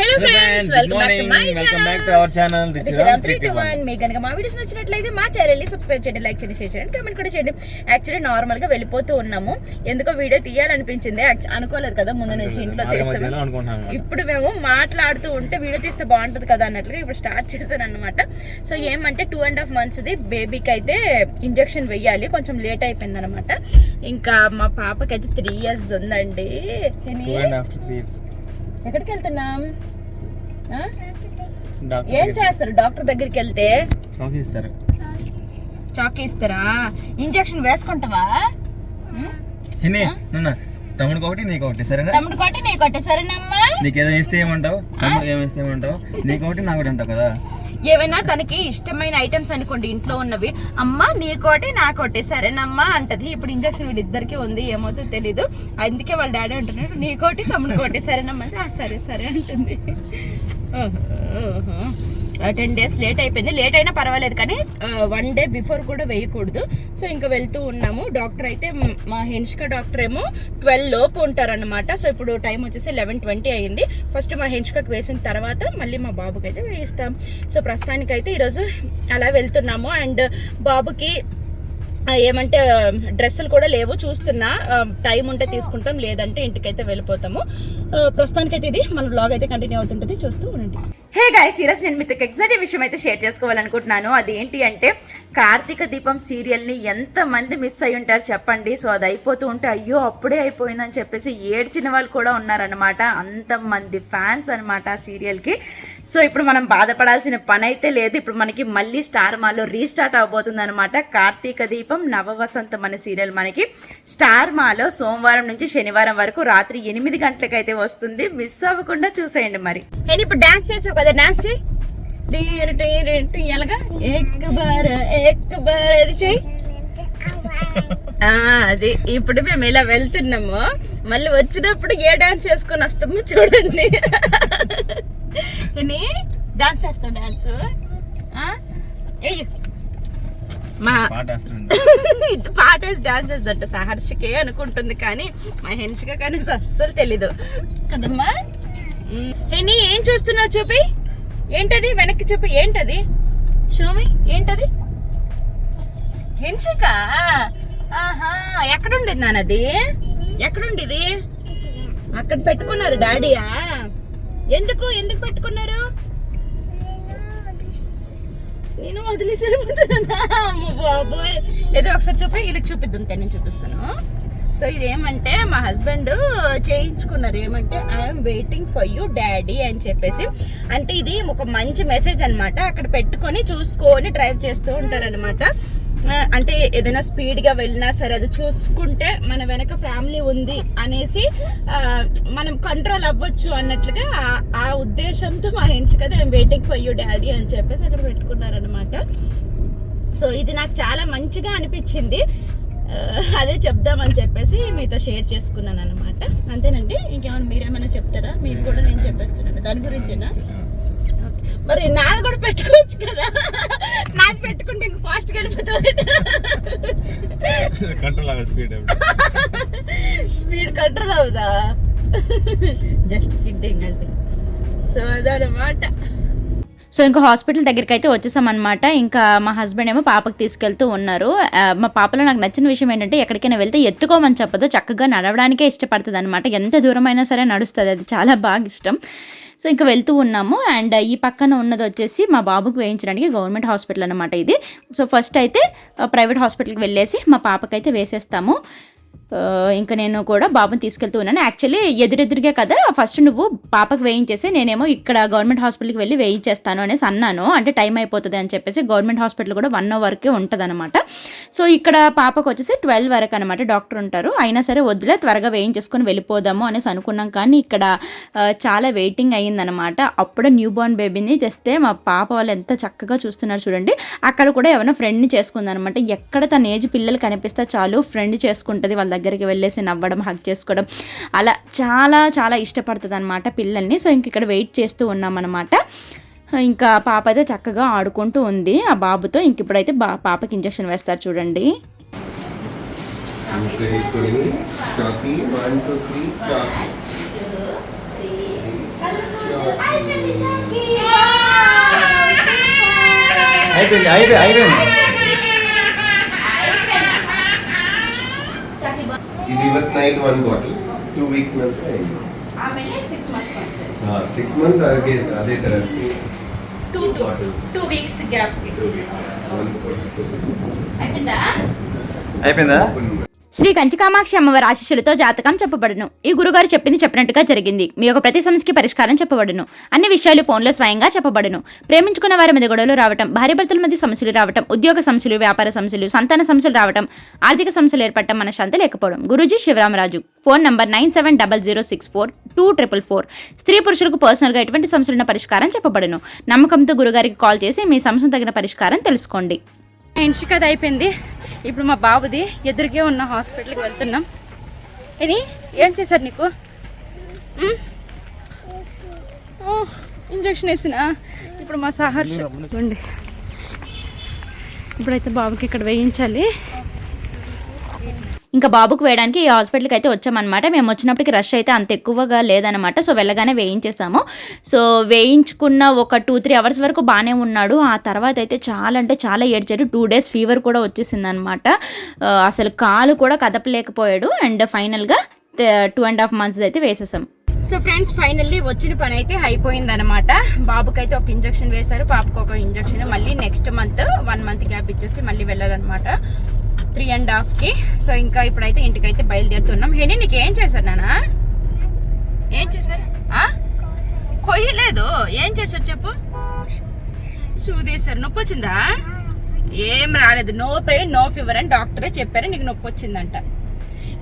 Hello friends welcome back to my welcome back to our channel this is Ram three two one మీకు కనుక మా videos నచ్చినట్లయితే మా ఛానల్ని సబ్స్క్రైబ్ చేయండి లైక్ చేయండి షేర్ చేయండి కామెంట్ కూడా చేయండి. యాక్చువల్లీ నార్మల్గా వెళ్ళిపోతూ ఉన్నాము. ఎందుకో వీడియో తీయాలనిపించింది. అనుకోలేదు కదా ముందు నుంచి ఇంట్లో తీస్తాము ఇప్పుడు మేము మాట్లాడుతూ ఉంటే వీడియో తీస్తే బాగుంటుంది కదా అన్నట్లుగా ఇప్పుడు స్టార్ట్ చేశాను అనమాట సో ఏమంటే టూ అండ్ హాఫ్ మంత్స్ది బేబీకి అయితే ఇంజెక్షన్ వెయ్యాలి. కొంచెం లేట్ అయిపోయింది అనమాట ఇంకా మా పాపకి అయితే త్రీ ఇయర్స్ ఉందండి ఎక్కడికి వెళ్తున్నాం? ఏం చేస్తారు? డాక్టర్ దగ్గరికి వెళ్తే ఇస్తారు చాక్ ఇస్తారా ఇంజెక్షన్ వేసుకుంటావా? తమ్ముడికి ఒకటి నీకు ఒకటి సరేనా? తమ్ముడు కొట్టి నీ కొట్టే సరేనమ్మా? నీకు ఏదో ఇస్తే ఏమంటావు? తమ్ముడు ఏమి ఇస్తే ఏమంటావు? నీకు ఒకటి నాకు ఒకటి అంటావు కదా? ఏవైనా తనకి ఇష్టమైన ఐటమ్స్ అనుకోండి ఇంట్లో ఉన్నవి. అమ్మ నీకోటి నాకోటి సరేనమ్మా అంటది. ఇప్పుడు ఇంజక్షన్ వీళ్ళిద్దరికి ఉంది ఏమవుతుందో తెలీదు. అందుకే వాళ్ళ డాడీ అంటున్నాడు నీకోటి తమ్ముడు కోటి. సరేనమ్మా. సరే సరే అంటుంది. ఓహో. టెన్ డేస్ లేట్ అయిపోయింది. లేట్ అయినా పర్వాలేదు కానీ వన్ డే బిఫోర్ కూడా వేయకూడదు. సో ఇంకా వెళ్తూ ఉన్నాము. డాక్టర్ అయితే మా హెన్షిక డాక్టర్ ఏమో ట్వెల్వ్ లోపు ఉంటారన్నమాట. సో ఇప్పుడు టైం వచ్చేసి లెవెన్ ట్వంటీ అయింది ఫస్ట్ మా హెన్షికకు వేసిన తర్వాత మళ్ళీ మా బాబుకి అయితే వేయిస్తాం. సో ప్రస్తుతానికైతే ఈరోజు అలా వెళ్తున్నాము. అండ్ బాబుకి ఏమంటే డ్రెస్సులు కూడా లేవు. చూస్తున్నా టైం ఉంటే తీసుకుంటాం. లేదంటే ఇంటికైతే వెళ్ళిపోతాము. ప్రస్తుతానికైతే ఇది. మన బ్లాగ్ అయితే కంటిన్యూ అవుతుంటుంది. చూస్తూ ఉండండి. హే గాయస్ ఈరోజు నేను మీతో ఎగ్జాక్ట్ విషయం అయితే షేర్ చేసుకోవాలనుకుంటున్నాను. అది ఏంటి అంటే కార్తీక దీపం సీరియల్ని ఎంతమంది మిస్ అయి ఉంటారు చెప్పండి. సో అది అయిపోతూ ఉంటే అయ్యో అప్పుడే అయిపోయిందని చెప్పేసి ఏడ్చిన వాళ్ళు కూడా ఉన్నారనమాట అంతమంది ఫ్యాన్స్ అనమాట ఆ సీరియల్కి సో ఇప్పుడు మనం బాధపడాల్సిన పని అయితే లేదు. ఇప్పుడు మనకి మళ్ళీ స్టార్ మాలో రీస్టార్ట్ అవబోతుంది అనమాట కార్తీక దీపం నవవసంతం అనే సీరియల్ మనకి. స్టార్ మాలో సోమవారం నుంచి శనివారం వరకు రాత్రి ఎనిమిది గంటలకైతే వస్తుంది. మిస్ అవ్వకుండా చూసేయండి మరి. నేను ఇప్పుడు డాన్స్ చేసావు కదా డాన్స్ చేయి ఎలాగా ఎక్ బార్ ఎక్ బార్ అది చెయ్యి. ఆ, అది ఇప్పుడు మేము ఇలా వెళ్తున్నాము. మళ్ళీ వచ్చినప్పుడు ఏ డాన్స్ చేసుకొని వస్తామో చూడండి. అని డాన్స్ చేస్తాం డాన్స్ మా పాట వస్తుంది ఇది పాటేసి డాన్స్ చేద్దంట సహర్షికే అనుకుంటుంది కానీ మా హెన్షిక కానీ అస్సలు తెలీదు. కదమ్మా. హెని ఏం చూస్తున్నావు చూపి? ఏంటది? వెనక్కి చూపి ఏంటది? షోమి ఏంటది? హెన్షిక? ఆహా ఎక్కడుండి నానది ఎక్కడుండిది? అక్కడ పెట్టుకున్నారు డాడీయా? ఎందుకు? ఎందుకు పెట్టుకున్నారు? నేను వదిలేసి వెళ్ళిపోతున్నా బాబోయ్. ఏదో ఒకసారి చూపి వీళ్ళకి చూపిద్దాం నేను చూపిస్తాను. సో ఇది ఏమంటే మా హస్బెండ్ చేయించుకున్నారు. ఏమంటే I'm waiting for you daddy అని చెప్పేసి. అంటే ఇది ఒక మంచి మెసేజ్ అనమాట అక్కడ పెట్టుకొని చూసుకొని డ్రైవ్ చేస్తూ ఉంటారనమాట అంటే ఏదైనా స్పీడ్గా వెళ్ళినా సరే అది చూసుకుంటే మన వెనక ఫ్యామిలీ ఉంది అనేసి మనం కంట్రోల్ అవ్వచ్చు అన్నట్లుగా ఆ- ఉద్దేశంతో మా ఇంటి కదా వెయిటింగ్ ఫర్ యూ డాడీ అని చెప్పేసి అక్కడ పెట్టుకున్నారనమాట సో ఇది నాకు చాలా మంచిగా అనిపించింది. అదే చెప్దామని చెప్పేసి మీతో షేర్ చేసుకున్నాను అనమాట అంతేనండి? ఇంకేమైనా మీరేమైనా చెప్తారా? మీరు కూడా నేను చెప్పేస్తున్నాను దాని గురించేనా. మరి నాది కూడా పెట్టుకోవచ్చు కదా? నాది పెట్టుకుంటే ఇంక ఫాస్ట్గా వెళ్ళిపోతుంది కంట్రోల్ స్పీడ్ స్పీడ్ కంట్రోల్ అవుదా జస్ట్ కిడ్డింగ్ అండి. సో అదనమాట సో ఇంకా హాస్పిటల్ దగ్గరికి అయితే వచ్చేసామన్నమాట. ఇంకా మా హస్బెండ్ ఏమో పాపకు తీసుకెళ్తూ ఉన్నారు. మా పాపలో నాకు నచ్చిన విషయం ఏంటంటే ఎక్కడికైనా వెళ్తే ఎత్తుకోమని చెప్పదు చక్కగా నడవడానికే ఇష్టపడుతుంది అనమాట ఎంత దూరమైనా సరే నడుస్తుంది అది చాలా బాగా ఇష్టం. సో ఇంకా వెళ్తూ ఉన్నాము. అండ్ ఈ పక్కన ఉన్నది వచ్చేసి మా బాబుకి వేయించడానికి గవర్నమెంట్ హాస్పిటల్ అనమాట ఇది. సో ఫస్ట్ అయితే ప్రైవేట్ హాస్పిటల్కి వెళ్ళేసి మా పాపకైతే వేసేస్తాము. ఇంకా నేను కూడా బాబుని తీసుకెళ్తూ ఉన్నాను. యాక్చువల్లీ ఎదురెదురుగా కదా ఫస్ట్ నువ్వు పాపకు వేయించేసి నేనేమో ఇక్కడ గవర్నమెంట్ హాస్పిటల్కి వెళ్ళి వేయించేస్తాను అనేసి అన్నాను. అంటే టైం అయిపోతుంది అని చెప్పేసి గవర్నమెంట్ హాస్పిటల్ కూడా వన్ అవర్కే ఉంటుంది అనమాట సో ఇక్కడ పాపకు వచ్చేసి ట్వెల్వ్ వరకు అనమాట డాక్టర్ ఉంటారు. అయినా సరే వద్దులే త్వరగా వేయించేసుకొని వెళ్ళిపోదాము అనేసి అనుకున్నాం. కానీ ఇక్కడ చాలా వెయిటింగ్ అయ్యిందనమాట అప్పుడే న్యూ బోర్న్ బేబీని తెస్తే మా పాప వాళ్ళు ఎంత చక్కగా చూస్తున్నారు చూడండి. అక్కడ కూడా ఎవరైనా ఫ్రెండ్ని చేసుకుందనమాట ఎక్కడ తన ఏజ్ పిల్లలు కనిపిస్తే చాలు ఫ్రెండ్ చేసుకుంటుంది వాళ్ళ దగ్గరికి వెళ్ళేసి నవ్వడం హక్ చేసుకోవడం అలా చాలా చాలా ఇష్టపడుతుంది అనమాట పిల్లల్ని. సో ఇంక ఇక్కడ వెయిట్ చేస్తూ ఉన్నామన్నమాట. ఇంకా పాప అయితే చక్కగా ఆడుకుంటూ ఉంది. ఆ బాబుతో ఇంక ఇప్పుడైతే బా పాపకి ఇంజక్షన్ వేస్తారు చూడండి. అయిపోయింది అయిపోయింది అయిపోయింది ఇది ಇವತ್ತು night one bottle two weeks ನಂತರ ಆಮೇಲೆ ಸಿಕ್ಸ್ ಮಂತ್ಸ್ ಒಂದ್ಸರಿ ಸಿಕ್ಸ್ ಮಂತ್ಸ್ ಹಾಗೆ ಅದೇ ಥರ two two two weeks gap two weeks ಒಂದು ಬಾಟಲ್ అయిపోయిందా అయిపోయిందా శ్రీ కంచికామాక్షి అమ్మవారి ఆశీస్సులతో జాతకం చెప్పబడును. ఈ గురుగారు చెప్పింది చెప్పినట్టుగా జరిగింది. మీ యొక్క ప్రతి సమస్యకి పరిష్కారం చెప్పబడును. అన్ని విషయాలు ఫోన్లో స్వయంగా చెప్పబడును. ప్రేమించుకున్న వారి మధ్య గొడవలు రావటం భార్యాభర్తల మధ్య సమస్యలు రావటం ఉద్యోగ సమస్యలు వ్యాపార సమస్యలు సంతాన సమస్యలు రావటం ఆర్థిక సమస్యలు ఏర్పడటం మనశ్శాంతి లేకపోవడం. Guruji Sivaramaraju. Phone number nine seven double zero six four two triple four. స్త్రీ పురుషులకు పర్సనల్గా ఎటువంటి సమస్యలున్న పరిష్కారం చెప్పబడును. నమ్మకంతో గురుగారికి కాల్ చేసి మీ సమస్యను తగిన పరిష్కారం తెలుసుకోండి. ఇన్షికది అయిపోయింది. ఇప్పుడు మా బాబుది ఎదురుగే ఉన్న హాస్పిటల్కి వెళ్తున్నాం. ఇది ఏం చేశారు నీకు? ఇంజెక్షన్ వేసినా? ఇప్పుడు మా సహర్ష ఉండి. ఇప్పుడైతే బాబుకి ఇక్కడ వేయించాలి. ఇంకా బాబుకు వేయడానికి ఈ హాస్పిటల్కి అయితే వచ్చామన్నమాట. మేము వచ్చినప్పటికి రష్ అయితే అంత ఎక్కువగా లేదనమాట సో వెళ్ళగానే వేయించేసాము. సో వేయించుకున్న ఒక టూ త్రీ అవర్స్ వరకు బాగానే ఉన్నాడు. ఆ తర్వాత అయితే చాలా అంటే చాలా ఏడ్చాడు. టూ డేస్ ఫీవర్ కూడా వచ్చేసిందనమాట అసలు కాలు కూడా కదపలేకపోయాడు. అండ్ ఫైనల్గా టూ అండ్ హాఫ్ మంత్స్ అయితే వేసేసాం. సో ఫ్రెండ్స్ ఫైనల్లీ వచ్చిన పని అయితే అయిపోయింది అనమాట బాబుకైతే ఒక ఇంజక్షన్ వేశారు. పాపకు ఒక ఇంజక్షన్. మళ్ళీ next month one month gap ఇచ్చేసి మళ్ళీ వెళ్ళాలన్నమాట. త్రీ అండ్ హాఫ్కి సో ఇంకా ఇప్పుడైతే ఇంటికైతే బయలుదేరుతున్నాం. హెని నీకు ఏం చేశారు నానా? ఏం చేశారు? కొయ్యలేదు. ఏం చేశారు చెప్పు? సూదేశారు. నొప్పి వచ్చిందా? ఏం రాలేదు. నో పెయిన్ నో ఫీవర్ అని డాక్టరే చెప్పారు. నీకు నొప్పి వచ్చిందంట.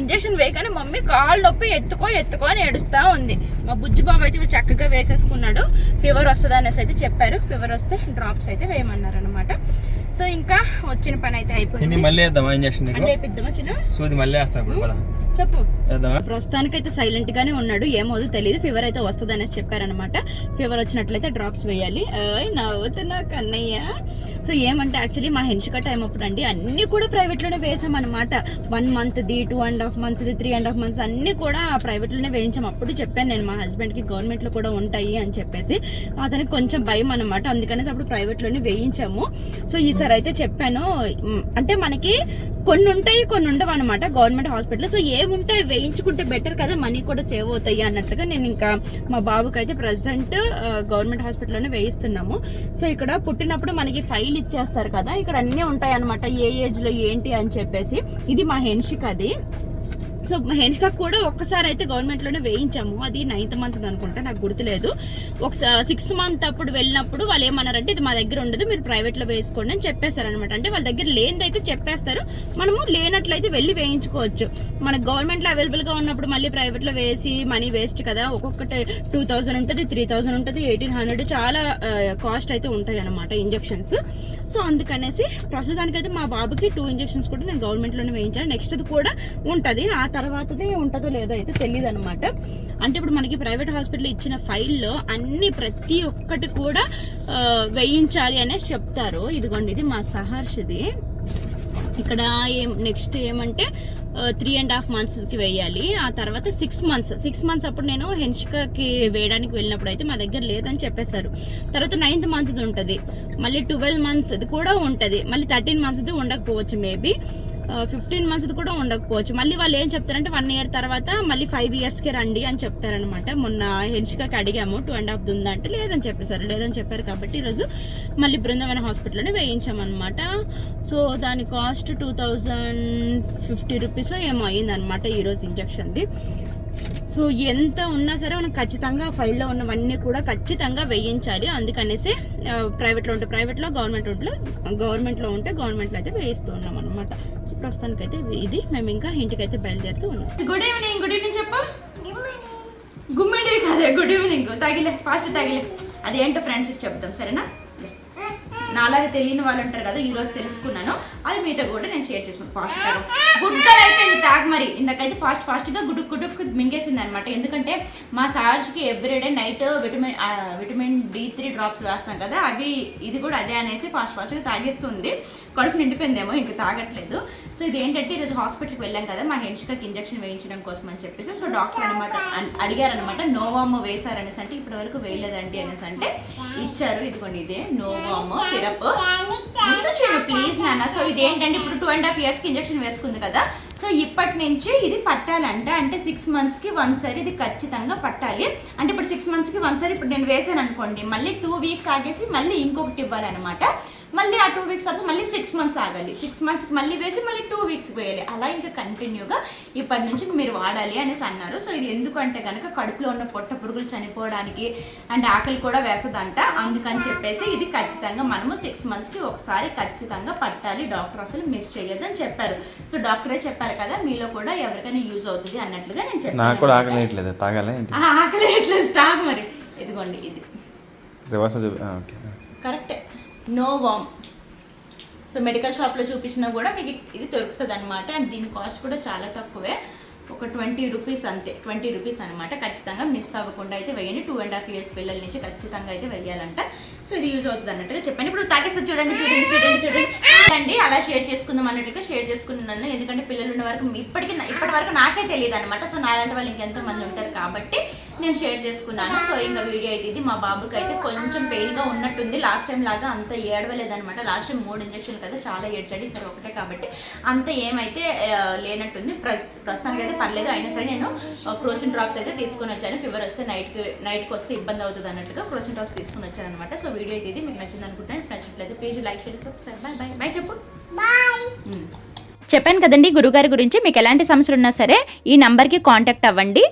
ఇంజక్షన్ వేయగానే మమ్మీ కాళ్ళు నొప్పి ఎత్తుకో ఎత్తుకో అని ఏడుస్తా ఉంది. మా బుజ్జి బాబు అయితే ఇప్పుడు చక్కగా వేసేసుకున్నాడు. ఫీవర్ వస్తుంది అనేసి అయితే చెప్పారు. ఫీవర్ వస్తే డ్రాప్స్ అయితే వేయమన్నారు అనమాట సో ఇంకా వచ్చిన పని అయితే అయిపోయింది. మళ్ళీ వేద్దామా? ఇంజక్షన్ అంటే వేపిద్దామా చిన్న? సూది మళ్ళీ వేస్తాను ఇప్పుడు చెప్పు. ప్రస్తుతానికి అయితే సైలెంట్ గానే ఉన్నాడు. ఏమవుదో తెలియదు ఫీవర్ అయితే వస్తుంది అనేసి చెప్పారనమాట ఫీవర్ వచ్చినట్లయితే డ్రాప్స్ వేయాలి. నవ్వుతున్నా కన్నయ్య. సో ఏమంటే యాక్చువల్లీ మా హెన్షిక టైం అప్పుడు అండి అన్ని కూడా ప్రైవేట్లోనే వేసాం అనమాట one month the two and half months the three and half months అన్ని కూడా ప్రైవేట్లోనే వేయించాం. అప్పుడు చెప్పాను నేను మా హస్బెండ్కి గవర్నమెంట్లో కూడా ఉంటాయి అని చెప్పేసి. అతనికి కొంచెం భయం అనమాట అందుకనేసి అప్పుడు ప్రైవేట్లోనే వేయించాము. సో ఈసారి అయితే చెప్పాను అంటే మనకి కొన్ని ఉంటాయి కొన్ని ఉండవు అనమాట గవర్నమెంట్ హాస్పిటల్ సో ఏ ఉంటాయి వేయించుకుంటే బెటర్ కదా మనీ కూడా సేవ్ అవుతాయి అన్నట్లుగా నేను ఇంకా మా బాబుకి అయితే ప్రజెంట్ గవర్నమెంట్ హాస్పిటల్లోనే వేయిస్తున్నాము. సో ఇక్కడ పుట్టినప్పుడు మనకి ఫైల్ ఇచ్చేస్తారు కదా ఇక్కడ అన్నీ ఉంటాయి అనమాట ఏ ఏజ్లో ఏంటి అని చెప్పేసి. ఇది మా హెన్షిక్ అది సో హెన్స్కా కూడా ఒక్కసారి అయితే గవర్నమెంట్లోనే వేయించాము. అది నైన్త్ మంత్ అనుకుంటా నాకు గుర్తులేదు. ఒకసారి సిక్స్త్ మంత్ అప్పుడు వెళ్ళినప్పుడు వాళ్ళు ఏమన్నారంటే ఇది మా దగ్గర ఉండదు మీరు ప్రైవేట్లో వేసుకోండి అని చెప్పేశారు అనమాట అంటే వాళ్ళ దగ్గర లేనిదైతే చెప్పేస్తారు. మనము లేనట్లయితే వెళ్ళి వేయించుకోవచ్చు. మన గవర్నమెంట్లో అవైలబుల్గా ఉన్నప్పుడు మళ్ళీ ప్రైవేట్లో వేసి మనీ వేస్ట్ కదా. ఒక్కొక్కటి టూ థౌసండ్ ఉంటుంది త్రీ థౌజండ్ ఉంటుంది ఎయిటీన్ హండ్రెడ్ చాలా కాస్ట్ అయితే ఉంటాయి అనమాట ఇంజెక్షన్స్. సో అందుకనేసి ప్రస్తుతానికైతే మా బాబుకి టూ ఇంజెక్షన్స్ కూడా నేను గవర్నమెంట్లోనే వేయించాను. నెక్స్ట్ కూడా ఉంటుంది. ఆ తర్వాతది ఉంటుందో లేదో అయితే తెలియదు అనమాట అంటే ఇప్పుడు మనకి ప్రైవేట్ హాస్పిటల్ ఇచ్చిన ఫైల్లో అన్ని ప్రతి ఒక్కటి కూడా వేయించాలి అనేసి చెప్తారు. ఇదిగోండి ఇది మా సహర్షిది. ఇక్కడ ఏం నెక్స్ట్ ఏమంటే త్రీ అండ్ హాఫ్ మంత్స్కి వేయాలి. ఆ తర్వాత సిక్స్ మంత్స్ సిక్స్ మంత్స్ అప్పుడు నేను హెన్షికాకి వేయడానికి వెళ్ళినప్పుడు అయితే మా దగ్గర లేదని చెప్పేశారు. తర్వాత నైన్త్ మంత్ది ఉంటుంది. మళ్ళీ ట్వెల్వ్ మంత్స్ది కూడా ఉంటుంది. మళ్ళీ థర్టీన్ మంత్స్ది ఉండకపోవచ్చు మేబీ ఫిఫ్టీన్ మంత్స్ కూడా ఉండకపోవచ్చు. మళ్ళీ వాళ్ళు ఏం చెప్తారంటే వన్ ఇయర్ తర్వాత మళ్ళీ ఫైవ్ ఇయర్స్కి రండి అని చెప్తారనమాట మొన్న హెన్షికాకి అడిగాము టూ అండ్ హాఫ్ ఉందంటే లేదని చెప్పేశారు లేదని చెప్పారు కాబట్టి ఈరోజు మళ్ళీ బృందావన హాస్పిటల్లోనే వేయించామన్నమాట. సో దాని cost two thousand fifty rupees ఏమో అయిందనమాట ఈరోజు ఇంజక్షన్ది సో ఎంత ఉన్నా సరే మనం ఖచ్చితంగా ఫైల్లో ఉన్నవన్నీ కూడా ఖచ్చితంగా వేయించాలి. అందుకనేసి ప్రైవేట్లో ఉంటే ప్రైవేట్లో గవర్నమెంట్ ఉంటే గవర్నమెంట్లో ఉంటే గవర్నమెంట్లో అయితే వేయిస్తూ ఉన్నాం అనమాట సో ప్రస్తుతానికైతే ఇది మేము ఇంకా ఇంటికైతే బయలుదేరుతూ ఉన్నాం. గుడ్ ఈవినింగ్ గుడ్ ఈవినింగ్ చెప్పు. గుమ్మిడి కదే గుడ్ ఈవినింగ్ తగిలే ఫాస్ట్ తగిలే. అదేంటో ఫ్రెండ్స్కి చెప్తాం సరేనా? నాలాగా తెలియని వాళ్ళు ఉంటారు కదా ఈ రోజు తెలుసుకున్నాను. అది మీతో కూడా నేను షేర్ చేసుకున్నాను ఫాస్ట్ తాగు గుడ్డలు అయిపోయింది ట్యాగ్ మరి. ఇందాకైతే ఫాస్ట్ ఫాస్ట్గా గుడుక్ గుడుక్ మింగేసింది అనమాట ఎందుకంటే మా సార్స్కి everyday night vitamin vitamin D three drops వేస్తాం కదా అవి ఇది కూడా అదే అనేసి ఫాస్ట్ ఫాస్ట్గా తాగేస్తుంది. కడుపు నిండిపోయిందేమో ఇంకా తాగట్లేదు. సో ఇది ఏంటంటే ఈరోజు హాస్పిటల్కి వెళ్ళాం కదా మా హెన్స్కి ఇంజెక్షన్ వేయించడం కోసం అని చెప్పేసి సో డాక్టర్ అనమాట అడిగారనమాట నోవామో వేశారనేసి అంటే ఇప్పటి వరకు వేయలేదండి అనేసి అంటే ఇచ్చారు ఇదిగోండి ఇదే నోవామో సిరప్. చూడు ప్లీజ్ నాన్న సో ఇది ఏంటంటే ఇప్పుడు టూ అండ్ హాఫ్ ఇయర్స్కి ఇంజెక్షన్ వేసుకుంది కదా సో ఇప్పటి నుంచి ఇది పట్టాలంట అంటే సిక్స్ మంత్స్కి వన్సారి ఇది ఖచ్చితంగా పట్టాలి. అంటే ఇప్పుడు సిక్స్ మంత్స్కి వన్ సారి ఇప్పుడు నేను వేసాను అనుకోండి మళ్ళీ టూ వీక్స్ ఆగేసి మళ్ళీ ఇంకొకటి ఇవ్వాలన్నమాట. మళ్ళీ ఆ టూ వీక్స్ తర్వాత మళ్ళీ సిక్స్ మంత్స్ ఆగాలి. సిక్స్ మంత్స్కి మళ్ళీ వేసి మళ్ళీ టూ వీక్స్ వేయాలి అలా ఇంకా కంటిన్యూగా ఇప్పటి నుంచి మీరు వాడాలి అనేసి అన్నారు. సో ఇది ఎందుకంటే కనుక కడుపులో ఉన్న పొట్ట పురుగులు చనిపోవడానికి అండ్ ఆకలి కూడా వేసదంట. అందుకని చెప్పేసి ఇది ఖచ్చితంగా మనము సిక్స్ మంత్స్కి ఒకసారి ఖచ్చితంగా పట్టాలి. డాక్టర్ అసలు మిస్ చేయొద్దని చెప్పారు. సో డాక్టరే చెప్పారు కదా మీలో కూడా ఎవరికైనా యూజ్ అవుతుంది అన్నట్లుగా నేను చెప్పాను నాకు కూడా ఆకలి వేయట్లేదు తాగాలి ఏంటి? ఆ, ఆకలి ఎట్లేదు తాగు మరి. ఇదిగోండి ఇది. Reverse okay. కరెక్టే నో వామ్. సో మెడికల్ షాప్లో చూపించినా కూడా మీకు ఇది దొరుకుతుంది అనమాట అండ్ దీని కాస్ట్ కూడా చాలా తక్కువే. ఒక ట్వంటీ రూపీస్ అంతే. ట్వంటీ రూపీస్ అనమాట ఖచ్చితంగా మిస్ అవ్వకుండా అయితే వేయండి. టూ అండ్ హాఫ్ ఇయర్స్ పిల్లల నుంచి ఖచ్చితంగా అయితే వేయాలంట. సో ఇది యూజ్ అవుతుంది అన్నట్టుగా చెప్పండి. ఇప్పుడు తాగేస్తారు చూడండి చూడండి చూడండి చూడండి. అండి అలా షేర్ చేసుకుందాం అన్నట్టుగా షేర్ చేసుకున్నాను ఎందుకంటే పిల్లలు ఉన్న వరకు ఇప్పటికీ ఇప్పటి వరకు నాకే తెలియదు అనమాట సో నాలాంటి వాళ్ళు ఇంకెంతో మంది ఉంటారు కాబట్టి నేను షేర్ చేసుకున్నాను. సో ఇంకా వీడియో అయితే ఇది మా బాబుకి అయితే కొంచెం పెయిన్గా ఉన్నట్టుంది. లాస్ట్ టైం లాగా అంత ఏడవలేదన్నమాట. లాస్ట్ టైం మూడు ఇంజక్షన్లు కదా చాలా ఏడ్చాడు. సరే ఒకటే కాబట్టి అంత ఏమైతే లేనట్టుంది. ప్రస్ ప్రస్తుతానికి అయితే పర్లేదు. అయినా సరే నేను క్రోసిన్ డ్రాప్స్ అయితే తీసుకొని వచ్చాను. ఫీవర్ వస్తే నైట్కి నైట్కి వస్తే ఇబ్బంది అవుతుంది అన్నట్టుగా క్రోసిన్ డ్రాప్స్ తీసుకొని వచ్చాను అనమాట సో వీడియో అయితే ఇది. మీకు నచ్చింది అనుకుంటాను నచ్చినట్లయితే please like share subscribe. Bye bye. Bye చెప్పు. బాయ్. చెప్పాను కదండి గురుగారి గురించి. మీకు ఎలాంటి సమస్యలు ఉన్నా సరే ఈ నంబర్కి కాంటాక్ట్ అవ్వండి.